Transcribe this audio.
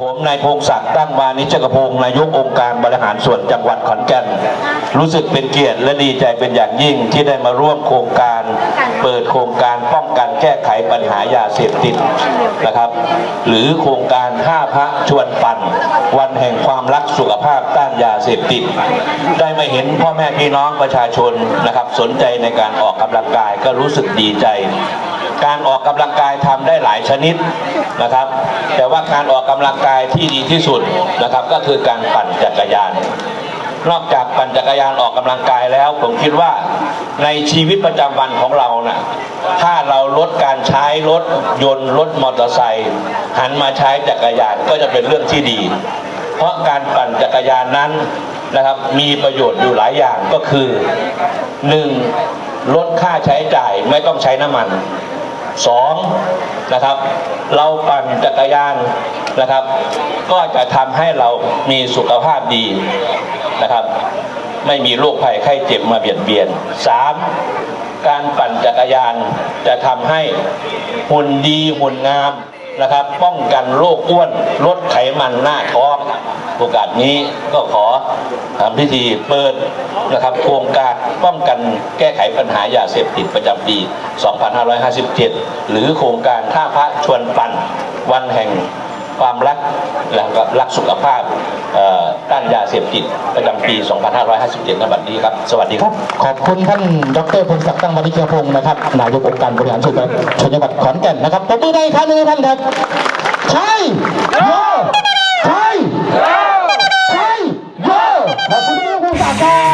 ผมนายพงศักดิ์ตั้งวานิชกพงศ์นายกองค์การบริหารส่วนจังหวัดขอนแก่น รู้สึกเป็นเกียรติและดีใจเป็นอย่างยิ่งที่ได้มาร่วมโครงการ เปิดโครงการป้องกันแก้ไขปัญหายาเสพติดนะครับ หรือโครงการห้าพระชวนปั่น วันแห่งความรักสุขภาพต้านยาเสพติด ได้มาเห็นพ่อแม่พี่น้องประชาชนนะครับ สนใจในการออกกำลังกายก็รู้สึกดีใจ การออกกำลังกายทำได้หลายชนิดนะครับ แต่ว่าการออกกำลังกายที่ดีที่สุดนะครับ ก็คือการปั่นจักรยาน นอกจากปั่นจักรยานออกกำลังกายแล้ว ผมคิดว่าในชีวิตประจำวันของเรานะ่ะถ้าเราลดการใช้รถยนต์รถมอเตอร์ไซค์หันมาใช้จักรยานก็จะเป็นเรื่องที่ดี เพราะการปั่นจักรยานนั้นนะครับมีประโยชน์อยู่หลายอย่างก็คือหนึ่งลดค่าใช้จ่ายไม่ต้องใช้น้ำมัน สองนะครับเราปั่นจักรยานนะครับ ก็จะทำให้เรามีสุขภาพดีนะครับ ไม่มีโรคภัยไข้เจ็บมาเบียดเบียนสามการปั่นจักรยานจะทำให้หุ่นดีหุ่นงามนะครับ ป้องกันโรคอ้วนลดไขมันหน้าท้องโอกาสนี้ก็ขอ ทำพิธีเปิดนะครับโครงการป้องกันแก้ไขปัญหายาเสพติดประจำปี 2557 หรือโครงการท่าพระชวนปั่นวันแห่งความรักและก็รักสุขภาพเอ่อต้านยาเสพติดประจำปี 2557ในบัดนี้ครับ สวัสดีครับ ขอบคุณท่านดรพงศักดิ์ตั้งวณิชพงศ์นะครับ นายกองค์การบริหารส่วนชนจังหวัดขอนแก่นนะครับตบมือได้อีกครั้งหนึงให้ท่านครับ ใช่โย Bye.